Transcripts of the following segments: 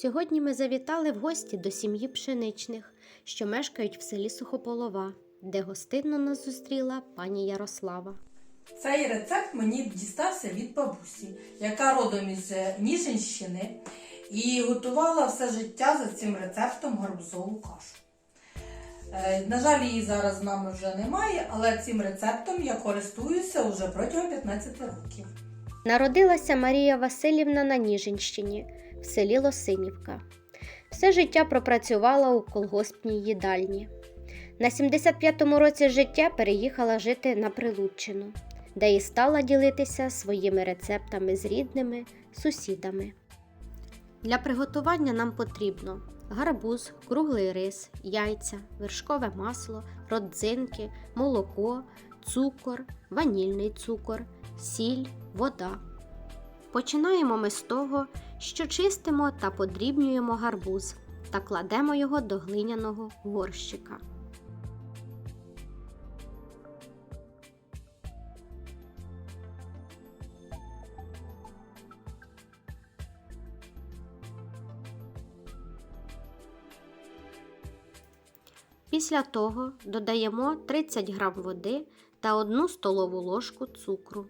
Сьогодні ми завітали в гості до сім'ї пшеничних, що мешкають в селі Сухополова, де гостинно нас зустріла пані Ярослава. Цей рецепт мені дістався від бабусі, яка родом із е, Ніжинщини і готувала все життя за цим рецептом гарбузову кашу. Е, На жаль, її зараз з нами вже немає, але цим рецептом я користуюся вже протягом 15 років. Народилася Марія Васильівна на Ніжинщині, в селі Лосинівка. Все життя пропрацювала у колгоспній їдальні. На 75-му році життя переїхала жити на Прилуччину, де і стала ділитися своїми рецептами з рідними, сусідами. Для приготування нам потрібно гарбуз, круглий рис, яйця, вершкове масло, родзинки, молоко, цукор, ванільний цукор, сіль, вода. Починаємо ми з того, що чистимо та подрібнюємо гарбуз та кладемо його до глиняного горщика. Після того додаємо 30 г води та 1 столову ложку цукру.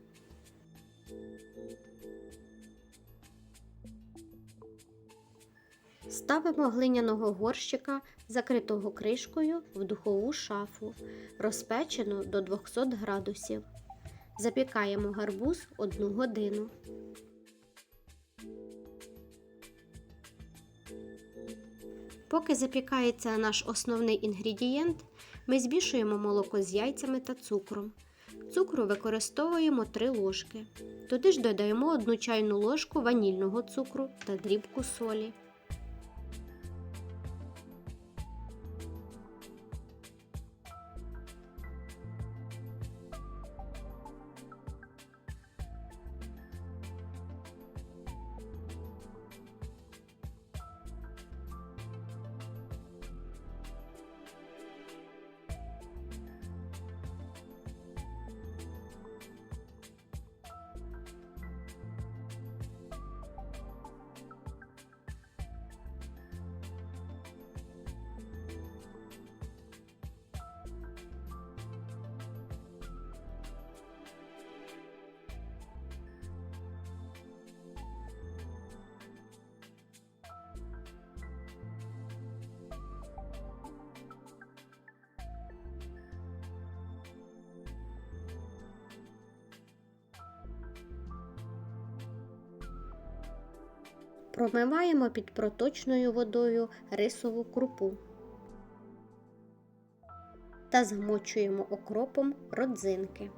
Ставимо глиняного горщика, закритого кришкою, в духову шафу, розпечену до 200 градусів. Запікаємо гарбуз 1 годину. Поки запікається наш основний інгредієнт, ми змішуємо молоко з яйцями та цукром. Цукру використовуємо 3 ложки. Туди ж додаємо 1 чайну ложку ванільного цукру та дрібку солі. Промиваємо під проточною водою рисову крупу та змочуємо окропом родзинки.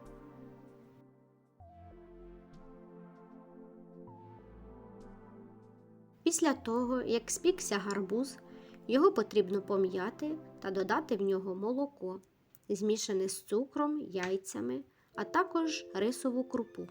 Після того, як спікся гарбуз, його потрібно пом'яти та додати в нього молоко, змішане з цукром, яйцями, а також рисову крупу.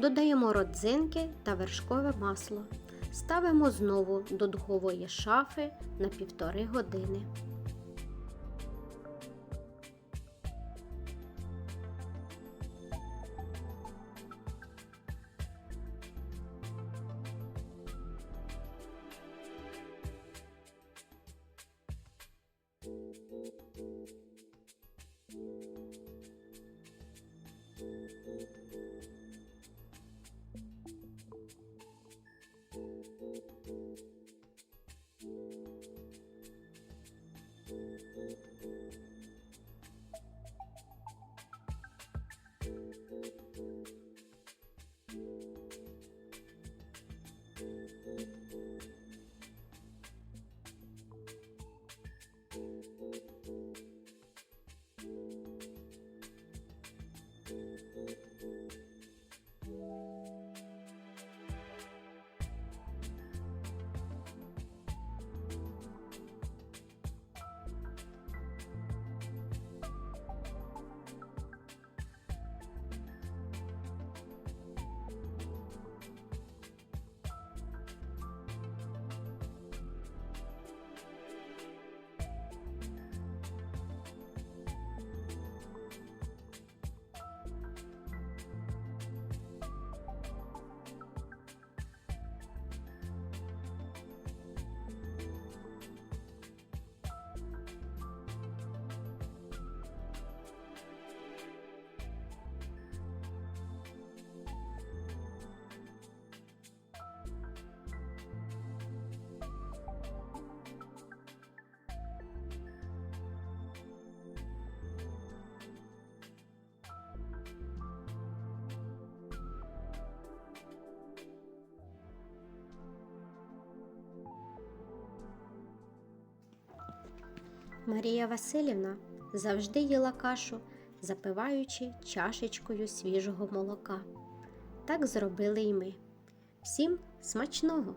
Додаємо родзинки та вершкове масло. Ставимо знову до духової шафи на півтори години. Марія Васильівна завжди їла кашу, запиваючи чашечкою свіжого молока. Так зробили й ми. Всім смачного!